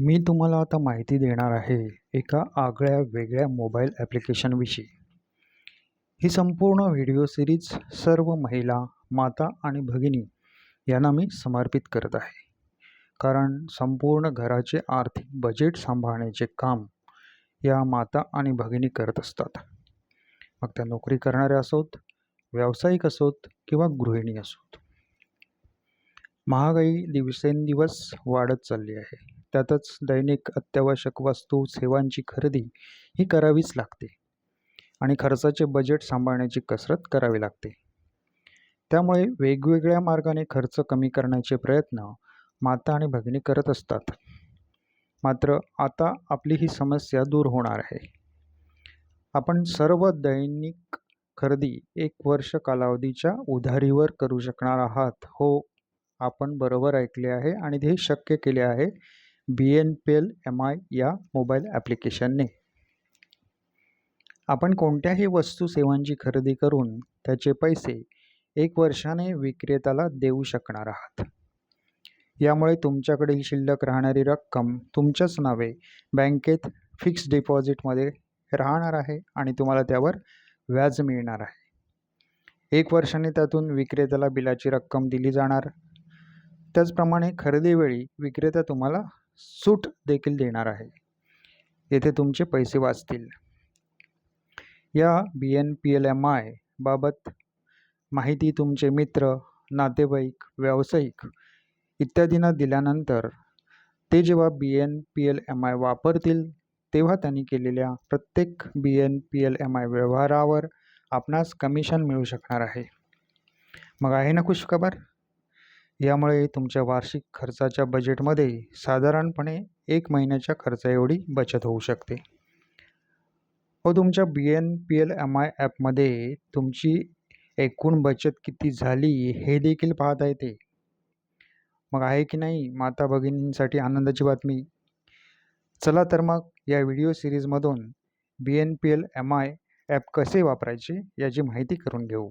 मी तुम्हाला आता माहिती देणार आहे एका आगळ्या वेगळ्या मोबाईल ॲप्लिकेशनविषयी ही संपूर्ण व्हिडिओ सिरीज सर्व महिला माता आणि भगिनी यांना मी समर्पित करत आहे. कारण संपूर्ण घराचे आर्थिक बजेट सांभाळण्याचे काम या माता आणि भगिनी करत असतात. मग त्या नोकरी करणाऱ्या असोत व्यावसायिक असोत किंवा गृहिणी असोत. महागाई दिवसेंदिवस वाढत चालली आहे. त्यातच दैनिक अत्यावश्यक वस्तू सेवांची खरेदी ही करावीच लागते आणि खर्चाचे बजेट सांभाळण्याची कसरत करावी लागते. त्यामुळे वेगवेगळ्या मार्गाने खर्च कमी करण्याचे प्रयत्न माता आणि भगिनी करत असतात. मात्र आता आपली ही समस्या दूर होणार आहे. आपण सर्व दैनिक खरेदी एक वर्ष कालावधीच्या उधारीवर करू शकणार आहात. हो आपण बरोबर ऐकले आहे आणि ते शक्य केले आहे. B N P L M I या मोबाईल ॲप्लिकेशनने. आपण कोणत्याही वस्तू सेवांची खरेदी करून त्याचे पैसे एक वर्षाने विक्रेत्याला देऊ शकणार आहात. यामुळे तुमच्याकडील शिल्लक राहणारी रक्कम तुमच्याच नावे बँकेत फिक्स डिपॉझिटमध्ये राहणार आहे आणि तुम्हाला त्यावर व्याज मिळणार आहे. एक वर्षाने त्यातून विक्रेत्याला बिलाची रक्कम दिली जाणार. त्याचप्रमाणे खरेदीवेळी विक्रेता तुम्हाला सूट देखील देणार आहे. येथे तुमचे पैसे वाचतील. या B N P L M I बाबत माहिती तुमचे मित्र नातेवाईक व्यावसायिक इत्यादींना दिल्यानंतर ते जेव्हा B N P L M I वापरतील तेव्हा त्यांनी केलेल्या प्रत्येक B N P L M I व्यवहारावर आपणास कमिशन मिळू शकणार आहे. मग आहे ना खुशखबर यामुळे तुमच्या वार्षिक खर्चाच्या बजेटमध्ये साधारणपणे एक महिन्याच्या खर्चाएवढी बचत होऊ शकते. व तुमच्या B N P L M I ॲपमध्ये तुमची एकूण बचत किती झाली हे देखील पाहता येते. मग आहे की नाही माता भगिनींसाठी आनंदाची बातमी? चला तर मग या video सिरीजमधून B N P L M I app कसे वापरायचे याची माहिती करून घेऊ.